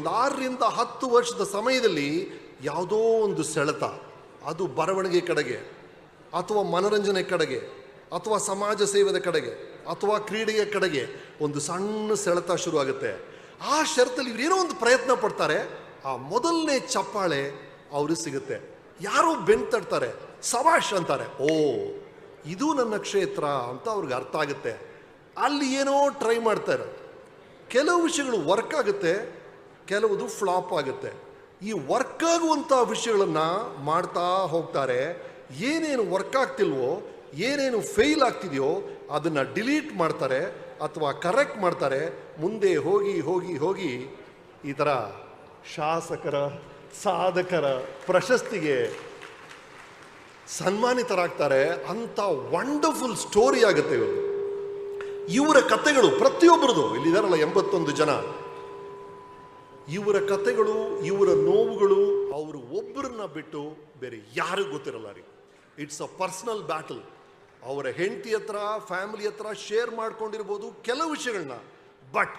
ಒಂದು ಆರರಿಂದ ಹತ್ತು ವರ್ಷದ ಸಮಯದಲ್ಲಿ ಯಾವುದೋ ಒಂದು ಸೆಳೆತ, ಅದು ಬರವಣಿಗೆ ಕಡೆಗೆ, ಅಥವಾ ಮನರಂಜನೆ ಕಡೆಗೆ, ಅಥವಾ ಸಮಾಜ ಸೇವೆದ ಕಡೆಗೆ, ಅಥವಾ ಕ್ರೀಡೆಯ ಕಡೆಗೆ ಒಂದು ಸಣ್ಣ ಸೆಳೆತ ಶುರುವಾಗುತ್ತೆ ಆ ಷರತ್ತಲ್ಲಿ ಇವ್ರು ಏನೋ ಒಂದು ಪ್ರಯತ್ನ ಪಡ್ತಾರೆ, ಆ ಮೊದಲನೇ ಚಪ್ಪಾಳೆ ಅವ್ರಿಗೆ ಸಿಗುತ್ತೆ. ಯಾರೋ ಬೆನ್ ತಡ್ತಾರೆ ಸವಾಶ್ ಅಂತಾರೆ, ಓ, ಇದು ನನ್ನ ಕ್ಷೇತ್ರ ಅಂತ ಅವ್ರಿಗೆ ಅರ್ಥ ಆಗುತ್ತೆ. ಅಲ್ಲಿ ಏನೋ ಟ್ರೈ ಮಾಡ್ತಾರೆ. ಕೆಲವು ವಿಷಯಗಳು ವರ್ಕ್ ಆಗುತ್ತೆ ಕೆಲವುದು ಫ್ಲಾಪ್ ಆಗುತ್ತೆ. ಈ ವರ್ಕ್ ಆಗುವಂಥ ವಿಷಯಗಳನ್ನು ಮಾಡ್ತಾ ಹೋಗ್ತಾರೆ. ಏನೇನು ವರ್ಕ್ ಆಗ್ತಿಲ್ವೋ, ಏನೇನು ಫೇಲ್ ಆಗ್ತಿದೆಯೋ ಅದನ್ನು ಡಿಲೀಟ್ ಮಾಡ್ತಾರೆ ಅಥವಾ ಕರೆಕ್ಟ್ ಮಾಡ್ತಾರೆ. ಮುಂದೆ ಹೋಗಿ ಹೋಗಿ ಹೋಗಿ ಈ ಥರ ಶಾಸಕರ, ಸಾಧಕರ ಪ್ರಶಸ್ತಿಗೆ ಸನ್ಮಾನಿತರಾಗ್ತಾರೆ. ಅಂತ ವಂಡರ್ಫುಲ್ ಸ್ಟೋರಿ ಆಗುತ್ತೆ ಇವರು ಇವರ ಕಥೆಗಳು ಪ್ರತಿಯೊಬ್ಬರದು. ಇಲ್ಲಿದಾರಲ್ಲ ಎಂಬತ್ತೊಂದು ಜನ. ಇವರ ಕತೆಗಳು, ಇವರ ನೋವುಗಳು ಅವರು ಒಬ್ಬರನ್ನ ಬಿಟ್ಟು ಬೇರೆ ಯಾರಿಗೂ ಗೊತ್ತಿರಲ್ಲ ರೀ. ಇಟ್ಸ್ ಅ ಪರ್ಸನಲ್ ಬ್ಯಾಟಲ್ ಅವರ ಹೆಂಡತಿ ಹತ್ರ ಫ್ಯಾಮಿಲಿ ಹತ್ರ ಶೇರ್ ಮಾಡ್ಕೊಂಡಿರ್ಬೋದು ಕೆಲವು ವಿಷಯಗಳನ್ನ. ಬಟ್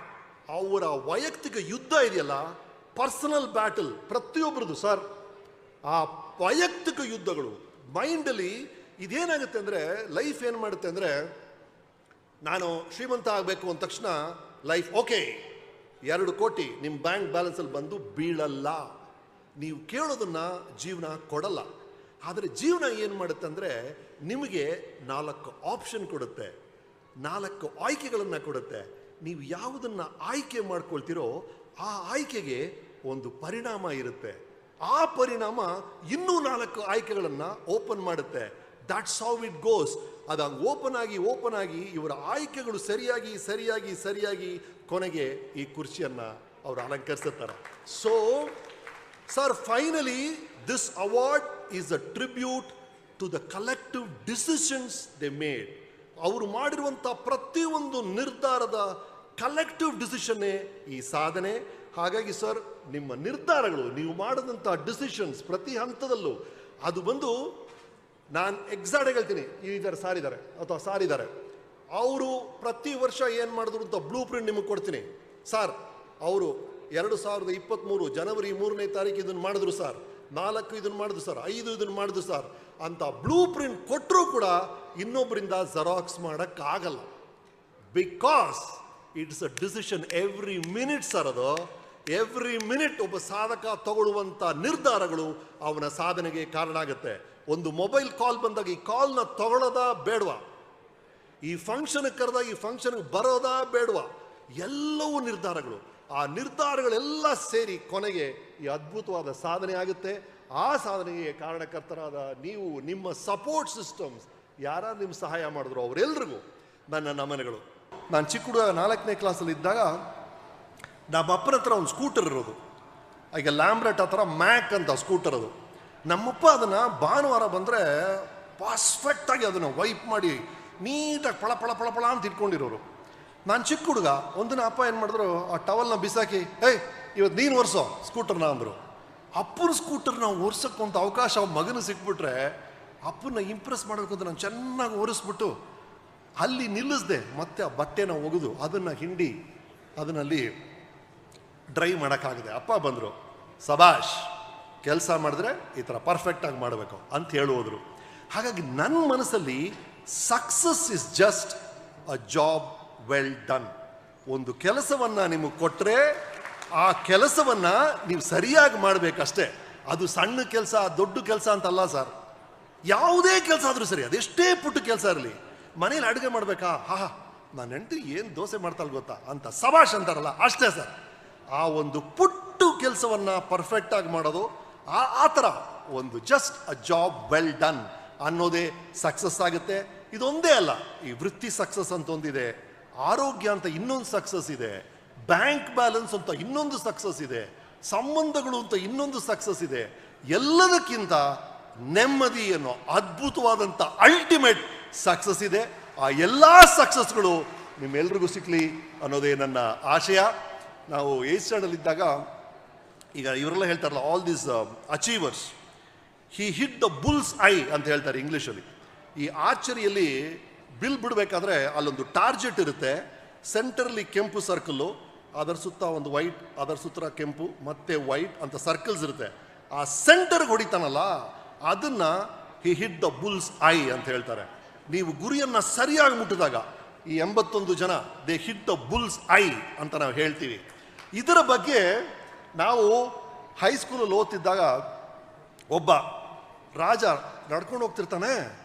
ಅವರ ವೈಯಕ್ತಿಕ ಯುದ್ಧ ಇದೆಯಲ್ಲ ಪರ್ಸನಲ್ ಬ್ಯಾಟಲ್ ಪ್ರತಿಯೊಬ್ಬರದು ಸರ್ ಆ ವೈಯಕ್ತಿಕ ಯುದ್ಧಗಳು ಮೈಂಡಲ್ಲಿ ಇದೇನಾಗುತ್ತೆ ಅಂದರೆ ಲೈಫ್ ಏನು ಮಾಡುತ್ತೆ ಅಂದರೆ, ನಾನು ಶ್ರೀಮಂತ ಆಗಬೇಕು ಅಂದ ತಕ್ಷಣ ಲೈಫ್ ಓಕೆ ಎರಡು ಕೋಟಿ ನಿಮ್ಮ ಬ್ಯಾಂಕ್ ಬ್ಯಾಲೆನ್ಸಲ್ಲಿ ಬಂದು ಬೀಳಲ್ಲ. ನೀವು ಕೇಳೋದನ್ನು ಜೀವನ ಕೊಡಲ್ಲ. ಆದರೆ ಜೀವನ ಏನು ಮಾಡುತ್ತೆ ಅಂದರೆ ನಿಮಗೆ ನಾಲ್ಕು ಆಪ್ಷನ್ ಕೊಡುತ್ತೆ. ನಾಲ್ಕು ಆಯ್ಕೆಗಳನ್ನು ಕೊಡುತ್ತೆ. ನೀವು ಯಾವುದನ್ನು ಆಯ್ಕೆ ಮಾಡ್ಕೊಳ್ತೀರೋ ಆ ಆಯ್ಕೆಗೆ ಒಂದು ಪರಿಣಾಮ ಇರುತ್ತೆ. ಆ ಪರಿಣಾಮ ಇನ್ನೂ ನಾಲ್ಕು ಆಯ್ಕೆಗಳನ್ನು ಓಪನ್ ಮಾಡುತ್ತೆ. ದಟ್ಸ್ ಹೌ ಇಟ್ ಗೋಸ್ ಅದು ಓಪನ್ ಆಗಿ ಓಪನ್ ಆಗಿ ಇವರ ಆಯ್ಕೆಗಳು ಸರಿಯಾಗಿ ಸರಿಯಾಗಿ ಸರಿಯಾಗಿ ಕೊನೆಗೆ ಈ ಕುರ್ಚಿಯನ್ನು ಅವರು ಅಲಂಕರಿಸುತ್ತಾರೆ. So sir finally this award is a tribute to the collective decisions they made ಅವರು ಮಾಡಿರುವಂಥ ಪ್ರತಿಯೊಂದು ನಿರ್ಧಾರದ ಕಲೆಕ್ಟಿವ್ ಡಿಸಿಷನ್ನೇ ಈ ಸಾಧನೆ. ಹಾಗಾಗಿ ಸರ್ ನಿಮ್ಮ ನಿರ್ಧಾರಗಳು, ನೀವು ಮಾಡಿದಂಥ ಡಿಸಿಷನ್ಸ್ ಪ್ರತಿ ಹಂತದಲ್ಲೂ. ಅದು ಬಂದು ನಾನು ಎಕ್ಸಾಕ್ಟಾಗಿ ಹೇಳ್ತೀನಿ, ಈ ಥರ ಸಾರಿದ್ದಾರೆ ಅಥವಾ ಸಾರ್ ಇದ್ದಾರೆ. ಅವರು ಪ್ರತಿ ವರ್ಷ ಏನು ಮಾಡಿದ್ರು ಅಂತ ಬ್ಲೂ ಪ್ರಿಂಟ್ ನಿಮಗೆ ಕೊಡ್ತೀನಿ. ಸರ್ ಅವರು ಎರಡು ಸಾವಿರದ ಇಪ್ಪತ್ತ್ಮೂರು ಜನವರಿ ಮೂರನೇ ತಾರೀಕು ಇದನ್ನು ಮಾಡಿದ್ರು ಸರ್ ನಾಲ್ಕು ಇದನ್ನು ಮಾಡಿದ್ರು ಸರ್ ಐದು ಇದನ್ನು ಮಾಡಿದ್ರು ಸರ್ ಅಂತ ಬ್ಲೂ ಪ್ರಿಂಟ್ ಕೊಟ್ಟರೂ ಕೂಡ ಇನ್ನೊಬ್ಬರಿಂದ ಜೆರಾಕ್ಸ್ ಮಾಡೋಕ್ಕಾಗಲ್ಲ. Because it's a decision every minute sir ಅದು. ಎವ್ರಿ ಮಿನಿಟ್ ಒಬ್ಬ ಸಾಧಕ ತಗೊಳ್ಳುವಂಥ ನಿರ್ಧಾರಗಳು ಅವನ ಸಾಧನೆಗೆ ಕಾರಣ ಆಗುತ್ತೆ. ಒಂದು ಮೊಬೈಲ್ ಕಾಲ್ ಬಂದಾಗ ಈ ಕಾಲ್ನ ತಗೊಳ್ಳೋದ ಬೇಡವಾ? ಈ ಫಂಕ್ಷನ್ಗೆ ಕರೆದ, ಈ ಫಂಕ್ಷನ್ಗೆ ಬರೋದಾ ಬೇಡವಾ. ಎಲ್ಲವೂ ನಿರ್ಧಾರಗಳು. ಆ ನಿರ್ಧಾರಗಳೆಲ್ಲ ಸೇರಿ ಕೊನೆಗೆ ಈ ಅದ್ಭುತವಾದ ಸಾಧನೆ ಆಗುತ್ತೆ. ಆ ಸಾಧನೆಗೆ ಕಾರಣಕರ್ತರಾದ ನೀವು, ನಿಮ್ಮ ಸಪೋರ್ಟ್ ಸಿಸ್ಟಮ್ಸ್ ಯಾರು ನಿಮ್ಮ ಸಹಾಯ ಮಾಡಿದ್ರು, ಅವರೆಲ್ರಿಗೂ ನನ್ನ ನಮನಗಳು. ನಾನು ಚಿಕ್ಕ ಹುಡುಗ, ನಾಲ್ಕನೇ ಕ್ಲಾಸಲ್ಲಿ ಇದ್ದಾಗ ನಮ್ಮ ಅಪ್ಪನ ಹತ್ರ ಒಂದು ಸ್ಕೂಟರ್ ಇರೋದು. ಈಗ ಲ್ಯಾಂಬ್ರೆಟ್ ಹತ್ರ ಮ್ಯಾಕ್ ಅಂತ ಸ್ಕೂಟರ್ ಅದು. ನಮ್ಮಪ್ಪ ಅದನ್ನು ಭಾನುವಾರ ಬಂದರೆ ಪರ್ಫೆಕ್ಟಾಗಿ ಅದನ್ನು ವೈಪ್ ಮಾಡಿ ನೀಟಾಗಿ ಪಳ ಪಳ ಪಳ ಪಳ ಅಂತ ಇಟ್ಕೊಂಡಿರೋರು. ನಾನು ಚಿಕ್ಕ ಹುಡುಗ, ಒಂದಿನ ಅಪ್ಪ ಏನು ಮಾಡಿದ್ರು, ಆ ಟವಲ್ನ ಬಿಸಾಕಿ, ಏಯ್ ಇವತ್ತು ನೀನು ಒರೆಸೋ ಸ್ಕೂಟರ್ನ ಅಂದರು. ಅಪ್ಪನ ಸ್ಕೂಟರ್ನ ಒರ್ಸಕ್ಕಂತ ಅವಕಾಶ ಅವ್ರ ಮಗನ ಸಿಕ್ಬಿಟ್ರೆ ಅಪ್ಪನ ಇಂಪ್ರೆಸ್ ಮಾಡಬೇಕು ಅಂತ ನಾನು ಚೆನ್ನಾಗಿ ಒರೆಸ್ಬಿಟ್ಟು ಅಲ್ಲಿ ನಿಲ್ಲಿಸ್ದೆ, ಮತ್ತೆ ಆ ಬಟ್ಟೆನ ಒಗೆದು, ಅದನ್ನು ಹಿಂಡಿ, ಅದನ್ನಲ್ಲಿ ಡ್ರೈವ್ ಮಾಡೋಕ್ಕಾಗಿದೆ. ಅಪ್ಪ ಬಂದರು, ಸಬಾಷ್, ಕೆಲಸ ಮಾಡಿದ್ರೆ ಈ ಥರ ಪರ್ಫೆಕ್ಟಾಗಿ ಮಾಡಬೇಕು ಅಂತ ಹೇಳುವುದ್ರು ಹಾಗಾಗಿ ನನ್ನ ಮನಸ್ಸಲ್ಲಿ success is just a job well done ಒಂದು ಕೆಲಸವನ್ನು ನಿಮಗೆ ಕೊಟ್ಟರೆ ಆ ಕೆಲಸವನ್ನು ನೀವು ಸರಿಯಾಗಿ ಮಾಡಬೇಕಷ್ಟೇ. ಅದು ಸಣ್ಣ ಕೆಲಸ, ದೊಡ್ಡ ಕೆಲಸ ಅಂತಲ್ಲ ಸರ್ ಯಾವುದೇ ಕೆಲಸ ಆದರೂ ಸರಿ, ಅದೆಷ್ಟೇ ಪುಟ್ಟ ಕೆಲಸ ಇರಲಿ, ಮನೇಲಿ ಅಡುಗೆ ಮಾಡಬೇಕಾ? ಹಾ ನಾನು ಹೆಂಡತಿ ಏನು ದೋಸೆ ಮಾಡ್ತಾಳೆ ಗೊತ್ತಾ? ಅಂತ ಸಬಾಷ್ ಅಂತಾರಲ್ಲ, ಅಷ್ಟೇ ಸರ್ ಆ ಒಂದು ಪುಟ್ಟು ಕೆಲಸವನ್ನು ಪರ್ಫೆಕ್ಟಾಗಿ ಮಾಡೋದು, ಆ ಆ ಥರ ಒಂದು just a job well done ಅನ್ನೋದೇ ಸಕ್ಸಸ್ ಆಗುತ್ತೆ. ಇದೊಂದೇ ಅಲ್ಲ, ಈ ವೃತ್ತಿ ಸಕ್ಸಸ್ ಅಂತ ಒಂದಿದೆ, ಆರೋಗ್ಯ ಅಂತ ಇನ್ನೊಂದು ಸಕ್ಸಸ್ ಇದೆ ಬ್ಯಾಂಕ್ ಬ್ಯಾಲೆನ್ಸ್ ಅಂತ ಇನ್ನೊಂದು ಸಕ್ಸಸ್ ಇದೆ, ಸಂಬಂಧಗಳು ಅಂತ ಇನ್ನೊಂದು ಸಕ್ಸಸ್ ಇದೆ, ಎಲ್ಲದಕ್ಕಿಂತ ನೆಮ್ಮದಿ ಅನ್ನೋ ಅದ್ಭುತವಾದಂಥ ಅಲ್ಟಿಮೇಟ್ ಸಕ್ಸಸ್ ಇದೆ. ಆ ಎಲ್ಲ ಸಕ್ಸಸ್ಗಳು ನಿಮ್ಮೆಲ್ರಿಗೂ ಸಿಕ್ಕಲಿ ಅನ್ನೋದೇ ನನ್ನ ಆಶಯ. ನಾವು ಇದ್ದಾಗ, ಈಗ ಇವರೆಲ್ಲ ಹೇಳ್ತಾರಲ್ಲ all these achievers he hit the bull's eye ಅಂತ ಹೇಳ್ತಾರೆ ಇಂಗ್ಲೀಷಲ್ಲಿ. ಈ ಆರ್ಚರಿಯಲ್ಲಿ ಬಿಲ್ ಬಿಡಬೇಕಾದ್ರೆ ಅಲ್ಲೊಂದು ಟಾರ್ಗೆಟ್ ಇರುತ್ತೆ. ಸೆಂಟರ್ಲಿ ಕೆಂಪು ಸರ್ಕಲ್ಲು, ಅದರ ಸುತ್ತ ಒಂದು ವೈಟ್, ಅದರ ಸುತ್ತ ಕೆಂಪು, ಮತ್ತೆ ವೈಟ್ ಅಂತ ಸರ್ಕಲ್ಸ್ ಇರುತ್ತೆ. ಆ ಸೆಂಟರ್ಗೆ ಹೊಡಿತಾನಲ್ಲ, ಅದನ್ನು he hit the bull's eye ಅಂತ ಹೇಳ್ತಾರೆ. ನೀವು ಗುರಿಯನ್ನು ಸರಿಯಾಗಿ ಮುಟ್ಟಿದಾಗ, ಈ ಎಂಬತ್ತೊಂದು ಜನ they hit the bull's eye ಅಂತ ನಾವು ಹೇಳ್ತೀವಿ. ಇದರ ಬಗ್ಗೆ ನಾವು ಹೈಸ್ಕೂಲಲ್ಲಿ ಓದ್ತಿದ್ದಾಗ, ಒಬ್ಬ ರಾಜ ನಡ್ಕೊಂಡು ಹೋಗ್ತಿರ್ತಾನೆ.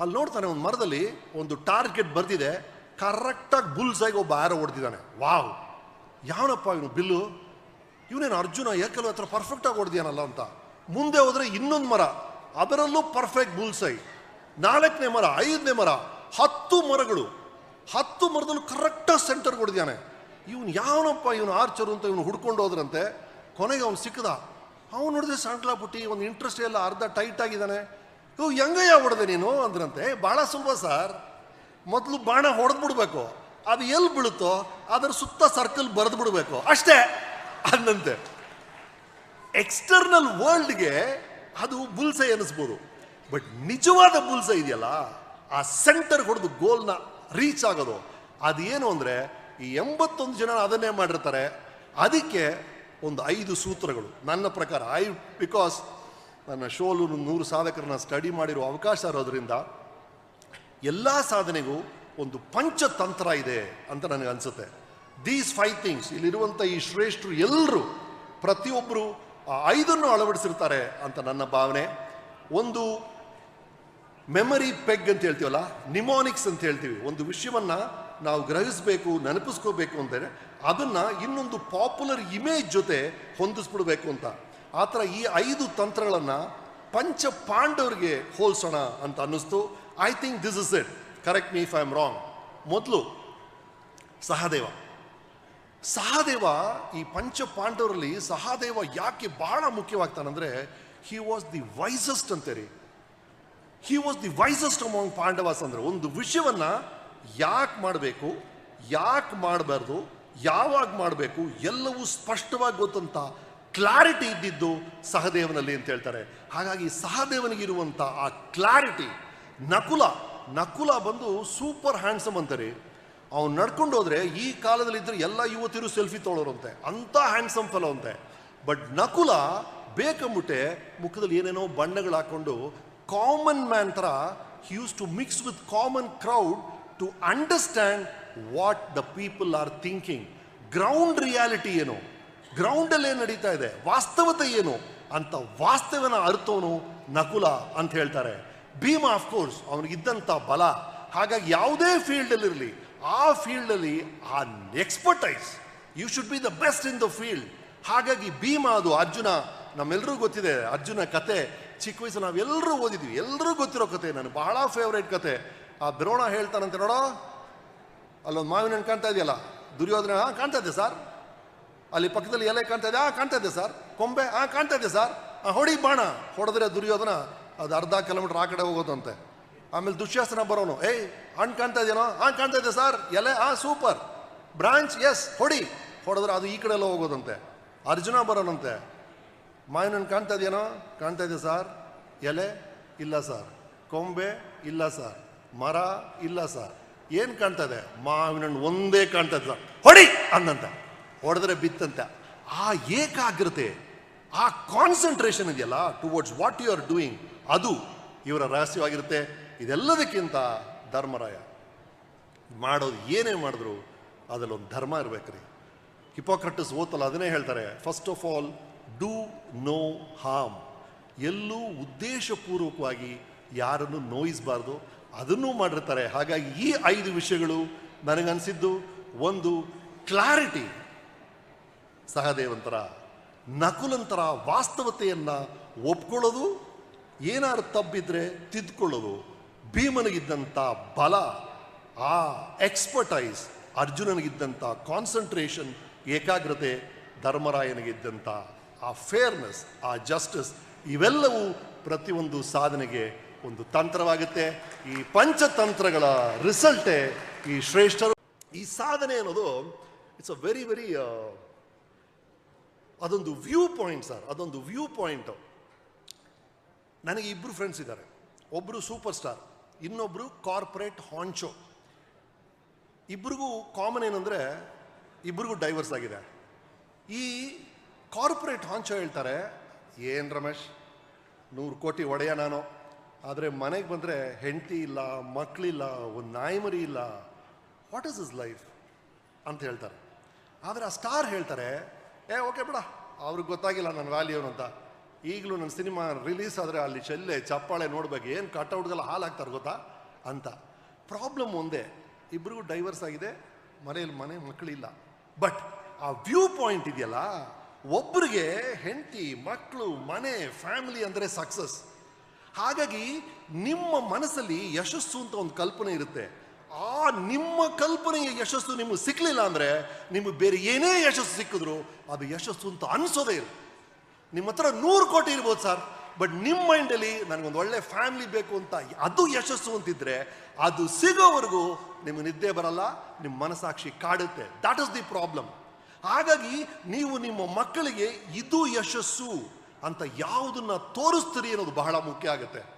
ಅಲ್ಲಿ ನೋಡ್ತಾನೆ ಒಂದು ಮರದಲ್ಲಿ ಒಂದು ಟಾರ್ಗೆಟ್ ಬರ್ದಿದೆ. ಕರೆಕ್ಟಾಗಿ ಬುಲ್ಸ್ ಆಗಿ ಒಬ್ಬ ಆರೋ ಹೊಡೆದಿದ್ದಾನೆ. ವಾವ್. ಯಾವನಪ್ಪ ಇವನು ಬಿಲ್ಲು? ಇವನೇನು ಅರ್ಜುನ ಏಕಲು ಹತ್ರ ಪರ್ಫೆಕ್ಟಾಗಿ ಹೊಡೆದಿಯಾನಲ್ಲ ಅಂತ. ಮುಂದೆ ಹೋದರೆ ಇನ್ನೊಂದು ಮರ. ಅದರಲ್ಲೂ ಪರ್ಫೆಕ್ಟ್ ಬುಲ್ಸ್ ಐ ನಾಲ್ಕನೇ ಮರ, ಐದನೇ ಮರ, ಹತ್ತು ಮರಗಳು. ಹತ್ತು ಮರದಲ್ಲೂ ಕರೆಕ್ಟಾಗಿ ಸೆಂಟರ್ ಹೊಡೆದಿಯಾನೆ ಇವನು ಯಾವನಪ್ಪ ಇವನು ಆರ್ಚರು ಅಂತ ಇವನು ಹುಡ್ಕೊಂಡು ಹೋದ್ರಂತೆ? ಕೊನೆಗೆ ಅವನು ಸಿಕ್ಕದ ಅವನು ನೋಡಿದ್ರೆ ಸಣ್ಣ ಪುಟ್ಟಿ, ಒಂದು ಇಂಟ್ರೆಸ್ಟ್ ಎಲ್ಲ ಅರ್ಧ ಟೈಟ್ ಆಗಿದ್ದಾನೆ. ಇವು ಹೆಂಗಯ್ಯ ಹೊಡೆದೆ ನೀನು? ಅಂದ್ರಂತೆ. ಭಾಳ ಸುಲಭ ಸರ್. ಮೊದಲು ಬಾಣ ಹೊಡೆದು ಬಿಡಬೇಕು ಅದು ಎಲ್ಲಿ ಬೀಳುತ್ತೋ, ಅದರ ಸುತ್ತ ಸರ್ಕಲ್ ಬರೆದು ಬಿಡಬೇಕು ಅಷ್ಟೇ, ಅಂದಂತೆ. ಎಕ್ಸ್ಟರ್ನಲ್ ವರ್ಲ್ಡ್ಗೆ ಅದು ಬುಲ್ಸೈ ಅನ್ನಿಸ್ಬೋದು. ಬಟ್ ನಿಜವಾದ ಬುಲ್ಸೈ ಇದೆಯಲ್ಲ, ಆ ಸೆಂಟರ್ ಹೊಡೆದು ಗೋಲ್ನ ರೀಚ್ ಆಗೋದು. ಅದೇನು ಅಂದರೆ, ಈ ಎಂಬತ್ತೊಂದು ಜನ ಅದನ್ನೇ ಮಾಡಿರ್ತಾರೆ. ಅದಕ್ಕೆ ಒಂದು ಐದು ಸೂತ್ರಗಳು. ನನ್ನ ಪ್ರಕಾರ ಐ ಬಿಕಾಸ್ ನನ್ನ ಶೋಲು ನೂರು ಸಾಧಕರನ್ನ ಸ್ಟಡಿ ಮಾಡಿರೋ ಅವಕಾಶ ಇರೋದ್ರಿಂದ ಎಲ್ಲ ಸಾಧನೆಗೂ ಒಂದು ಪಂಚತಂತ್ರ ಇದೆ ಅಂತ ನನಗೆ ಅನಿಸುತ್ತೆ. ದೀಸ್ ಫೈವ್ ಥಿಂಗ್ಸ್ ಇಲ್ಲಿರುವಂಥ ಈ ಶ್ರೇಷ್ಠರು ಎಲ್ಲರೂ ಪ್ರತಿಯೊಬ್ಬರು ಆ ಐದನ್ನು ಅಳವಡಿಸಿರ್ತಾರೆ ಅಂತ ನನ್ನ ಭಾವನೆ. ಒಂದು ಮೆಮರಿ ಪೆಗ್ ಅಂತ ಹೇಳ್ತೀವಲ್ಲ ನಿಮೋನಿಕ್ಸ್ ಅಂತ ಹೇಳ್ತೀವಿ. ಒಂದು ವಿಷಯವನ್ನ ನಾವು ಗ್ರಹಿಸಬೇಕು, ನೆನಪಿಸ್ಕೋಬೇಕು ಅಂದರೆ ಅದನ್ನು ಇನ್ನೊಂದು ಪಾಪ್ಯುಲರ್ ಇಮೇಜ್ ಜೊತೆ ಹೊಂದಿಸ್ಬಿಡ್ಬೇಕು ಅಂತ. ಆ ಥರ ಈ ಐದು ತಂತ್ರಗಳನ್ನ ಪಂಚ ಪಾಂಡವರಿಗೆ ಹೋಲಿಸೋಣ ಅಂತ ಅನ್ನಿಸ್ತು. I think this is it correct me if I am wrong ಮೊದಲು ಸಹದೇವ. ಸಹದೇವ ಈ ಪಂಚ ಪಾಂಡವರಲ್ಲಿ ಸಹದೇವ ಯಾಕೆ ಬಹಳ ಮುಖ್ಯವಾಗ್ತಾನಂದ್ರೆ ಹಿ ವಾಸ್ ದಿ ವೈಸೆಸ್ಟ್ ಅಂತೇಳಿ he was the wisest among Pandavas ಅಂದ್ರೆ ಒಂದು ವಿಷಯವನ್ನ ಯಾಕೆ ಮಾಡಬೇಕು, ಯಾಕೆ ಮಾಡಬಾರ್ದು, ಯಾವಾಗ ಮಾಡಬೇಕು ಎಲ್ಲವೂ ಸ್ಪಷ್ಟವಾಗಿ ಗೊತ್ತಂತ ಕ್ಲಾರಿಟಿ ಇದ್ದಿದ್ದು ಸಹದೇವನಲ್ಲಿ ಅಂತ ಹೇಳ್ತಾರೆ. ಹಾಗಾಗಿ ಸಹದೇವನಿಗಿರುವಂಥ ಆ ಕ್ಲಾರಿಟಿ, ನಕುಲ ನಕುಲ ಬಂದು ಸೂಪರ್ ಹ್ಯಾಂಡ್ಸಮ್ ಅಂತಾರೆ. ಅವ್ನು ನಡ್ಕೊಂಡು ಹೋದರೆ ಈ ಕಾಲದಲ್ಲಿ ಇದ್ದರೆ ಎಲ್ಲ ಯುವತಿಯರು ಸೆಲ್ಫಿ ತೊಳೋರಂತೆ ಅಂಥ ಹ್ಯಾಂಡ್ಸಮ್ ಫಲ ಅಂತೆ. ಬಟ್ ನಕುಲ ಬೇಕಂಬಿಟ್ಟೆ ಮುಖದಲ್ಲಿ ಏನೇನೋ ಬಣ್ಣಗಳು ಹಾಕ್ಕೊಂಡು ಕಾಮನ್ ಮ್ಯಾನ್ ಥರ used to mix with common crowd to understand what the people are thinking ground reality ಏನು? ಗ್ರೌಂಡಲ್ಲಿ ನಡೀತಾ ಇದೆ. ವಾಸ್ತವತೆ ಏನು? ಅಂತ ವಾಸ್ತವನ ಅರ್ಥವನು ನಕುಲ ಅಂತ ಹೇಳ್ತಾರೆ. ಭೀಮ ಕೋರ್ಸ್ ಅವನಿಗಿದ್ದಂಥ ಬಲ. ಹಾಗಾಗಿ ಯಾವುದೇ ಫೀಲ್ಡಲ್ಲಿರಲಿ ಆ ಫೀಲ್ಡಲ್ಲಿ ಆ expertise you should be the best in the field ಹಾಗಾಗಿ ಭೀಮ ಅದು ಅರ್ಜುನ ನಮ್ಮೆಲ್ಲರಿಗೂ ಗೊತ್ತಿದೆ, ಅರ್ಜುನ ಕತೆ. ಚಿಕ್ಕ ವಯಸ್ಸು ನಾವೆಲ್ಲರೂ ಓದಿದ್ವಿ. ಎಲ್ಲರೂ ಗೊತ್ತಿರೋ ಕತೆ, ನನಗೆ ಬಹಳ ಫೇವ್ರೇಟ್ ಕತೆ. ಆ ದ್ರೋಣ ಹೇಳ್ತಾನಂತೆ ನೋಡೋ. ಅಲ್ಲೊಂದು ಮಾವಿನ ಕಾಣ್ತಾ ಇದೆಯಲ್ಲ ದುರ್ಯೋಧನ ಹಾಂ ಕಾಣ್ತಾ ಇದೆ ಸರ್. ಅಲ್ಲಿ ಪಕ್ಕದಲ್ಲಿ ಎಲೆ ಕಾಣ್ತಾ ಇದೆ ಆ ಕಾಣ್ತಾ ಇದೆ ಸರ್. ಕೊಂಬೆ ಆ ಕಾಣ್ತಾ ಇದೆ ಸರ್. ಆ, ಹೊಡಿ ಬಾಣ ಹೊಡೆದ್ರೆ ದುರ್ಯೋಧನ ಅದು ಅರ್ಧ ಕಿಲೋಮೀಟರ್ ಆ ಕಡೆ ಹೋಗೋದಂತೆ. ಆಮೇಲೆ ದುಶ್ಯಾಸನ ಬರೋನು ಏಯ್ ಹಣ್ಣು ಕಾಣ್ತಾ ಇದೆಯೋ ಹಾಂ ಕಾಣ್ತಾ ಇದೆ ಸರ್. ಎಲೆ ಆ ಸೂಪರ್. ಬ್ರಾಂಚ್ ಎಸ್ ಹೊಡಿ. ಹೊಡೆದ್ರೆ ಅದು ಈ ಕಡೆ ಎಲ್ಲ ಹೋಗೋದಂತೆ. ಅರ್ಜುನ ಬರೋನಂತೆ. ಮಾವಿನ ಹಣ್ಣು ಕಾಣ್ತಾ ಇದೆಯೋ ಕಾಣ್ತಾ ಇದೆ ಸರ್. ಎಲೆ ಇಲ್ಲ ಸರ್. ಕೊಂಬೆ ಇಲ್ಲ ಸರ್. ಮರ ಇಲ್ಲ ಸರ್. ಏನು ಕಾಣ್ತಾ ಇದೆ ಮಾವಿನ ಹಣ್ಣು ಒಂದೇ ಕಾಣ್ತಾ ಇದೆ ಸರ್. ಹೊಡಿ! ಅಂದಂತ. ಹೊಡೆದ್ರೆ ಬಿತ್ತಂತೆ. ಆ ಏಕಾಗ್ರತೆ, ಆ ಕಾನ್ಸಂಟ್ರೇಷನ್ ಇದೆಯಲ್ಲ towards what you are doing ಅದು ಇವರ ರಹಸ್ಯವಾಗಿರುತ್ತೆ. ಇದೆಲ್ಲದಕ್ಕಿಂತ ಧರ್ಮರಾಯ. ಮಾಡೋದು ಏನೇ ಮಾಡಿದ್ರು ಅದರಲ್ಲೊಂದು ಧರ್ಮ ಇರಬೇಕ್ರಿ ಹಿಪೋಕ್ರಟಿಸ್ ಓತಲ್ಲ ಅದನ್ನೇ ಹೇಳ್ತಾರೆ. First of all do no harm ಎಲ್ಲೂ ಉದ್ದೇಶಪೂರ್ವಕವಾಗಿ ಯಾರನ್ನು ನೋಯಿಸಬಾರ್ದು. ಅದನ್ನೂ ಮಾಡಿರ್ತಾರೆ. ಹಾಗಾಗಿ ಈ ಐದು ವಿಷಯಗಳು ನನಗನ್ಸಿದ್ದು ಒಂದು ಕ್ಲಾರಿಟಿ ಸಹದೇವಂತರ, ನಕುಲಂತರ ವಾಸ್ತವತೆಯನ್ನು ಒಪ್ಕೊಳ್ಳೋದು ಏನಾದ್ರು ತಬ್ಬಿದ್ರೆ ತಿದ್ಕೊಳ್ಳೋದು ಭೀಮನಿಗಿದ್ದಂಥ ಬಲ, ಆ ಎಕ್ಸ್ಪರ್ಟೈಸ್ ಅರ್ಜುನನಿಗಿದ್ದಂಥ ಕಾನ್ಸಂಟ್ರೇಷನ್ ಏಕಾಗ್ರತೆ ಧರ್ಮರಾಯನಿಗಿದ್ದಂಥ ಆ ಫೇರ್ನೆಸ್ ಆ ಜಸ್ಟಿಸ್ ಇವೆಲ್ಲವೂ ಪ್ರತಿಯೊಂದು ಸಾಧನೆಗೆ ಒಂದು ತಂತ್ರವಾಗುತ್ತೆ. ಈ ಪಂಚತಂತ್ರಗಳ ರಿಸಲ್ಟೇ ಈ ಶ್ರೇಷ್ಠರು. ಈ ಸಾಧನೆ ಅನ್ನೋದು ಇಟ್ಸ್ ಅ ವೆರಿ ವೆರಿ ಅದೊಂದು ವ್ಯೂ ಪಾಯಿಂಟ್ ಸರ್ ಅದೊಂದು ವ್ಯೂ ಪಾಯಿಂಟ್ ನನಗೆ ಇಬ್ಬರು ಫ್ರೆಂಡ್ಸ್ ಇದ್ದಾರೆ. ಒಬ್ಬರು ಸೂಪರ್ ಸ್ಟಾರ್ ಇನ್ನೊಬ್ಬರು ಕಾರ್ಪೊರೇಟ್ ಹಾನ್ಶೋ ಇಬ್ರಿಗೂ ಕಾಮನ್ ಏನಂದ್ರೆ ಇಬ್ಬರಿಗೂ ಡೈವರ್ಸ್ ಆಗಿದೆ. ಈ ಕಾರ್ಪೊರೇಟ್ ಹಾಂಚೋ ಹೇಳ್ತಾರೆ, ಏನು ರಮೇಶ್? ನೂರು ಕೋಟಿ ಒಡೆಯ ನಾನು. ಆದರೆ ಮನೆಗೆ ಬಂದರೆ ಹೆಂಡತಿ ಇಲ್ಲ ಮಕ್ಕಳಿಲ್ಲ ಒಂದು ನಾಯಿ ಮರಿ ಇಲ್ಲ. ವಾಟ್ ಇಸ್ ಇಸ್ ಲೈಫ್ ಅಂತ ಹೇಳ್ತಾರೆ. ಆದರೆ ಆ ಸ್ಟಾರ್ ಹೇಳ್ತಾರೆ, ಏ ಓಕೆ ಬಿಡ. ಅವ್ರಿಗೆ ಗೊತ್ತಾಗಿಲ್ಲ ನನ್ನ ವ್ಯಾಲ್ಯೂ ಅಂತ. ಈಗಲೂ ನನ್ನ ಸಿನಿಮಾ ರಿಲೀಸ್ ಆದರೆ ಅಲ್ಲಿ ಚೆಲ್ಲೆ, ಚಪ್ಪಾಳೆ ನೋಡ್ಬೇಕು, ಏನು ಕಟ್ಔಟ್ಗೆಲ್ಲ ಹಾಲು ಹಾಕ್ತಾರೆ ಗೊತ್ತಾ? ಅಂತ. ಪ್ರಾಬ್ಲಮ್ ಒಂದೇ ಇಬ್ಬರಿಗೂ ಡೈವರ್ಸ್ ಆಗಿದೆ ಮನೆಯಲ್ಲಿ ಮನೆ ಮಕ್ಕಳಿಲ್ಲ ಬಟ್ ಆ ವ್ಯೂ ಪಾಯಿಂಟ್ ಇದೆಯಲ್ಲ, ಒಬ್ರಿಗೆ ಹೆಂಡತಿ ಮಕ್ಕಳು ಮನೆ ಫ್ಯಾಮಿಲಿ ಅಂದರೆ ಸಕ್ಸಸ್ ಹಾಗಾಗಿ ನಿಮ್ಮ ಮನಸ್ಸಲ್ಲಿ ಯಶಸ್ಸು ಅಂತ ಒಂದು ಕಲ್ಪನೆ ಇರುತ್ತೆ. ಆ ನಿಮ್ಮ ಕಲ್ಪನೆಯ ಯಶಸ್ಸು ನಿಮಗೆ ಸಿಕ್ಕಲಿಲ್ಲ ಅಂದರೆ ನಿಮಗೆ ಬೇರೆ ಏನೇ ಯಶಸ್ಸು ಸಿಕ್ಕಿದ್ರು ಅದು ಯಶಸ್ಸು ಅಂತ ಅನಿಸೋದೇ ಇಲ್ಲ. ನಿಮ್ಮ ಹತ್ರ ನೂರು ಕೋಟಿ ಇರ್ಬೋದು ಸರ್, ಬಟ್ ನಿಮ್ಮ ಮೈಂಡಲ್ಲಿ ನನಗೊಂದು ಒಳ್ಳೆ ಫ್ಯಾಮಿಲಿ ಬೇಕು ಅಂತ ಅದು ಯಶಸ್ಸು ಅಂತಿದ್ರೆ ಅದು ಸಿಗೋವರೆಗೂ ನಿಮಗೆ ನಿದ್ದೆ ಬರಲ್ಲ, ನಿಮ್ಮ ಮನಸ್ಸಾಕ್ಷಿ ಕಾಡುತ್ತೆ. ದಾಟ್ ಇಸ್ ದಿ ಪ್ರಾಬ್ಲಮ್ ಹಾಗಾಗಿ ನೀವು ನಿಮ್ಮ ಮಕ್ಕಳಿಗೆ ಇದು ಯಶಸ್ಸು. ಅಂತ ಯಾವುದನ್ನ ತೋರಿಸ್ತೀರಿ ಅನ್ನೋದು ಬಹಳ ಮುಖ್ಯ ಆಗುತ್ತೆ.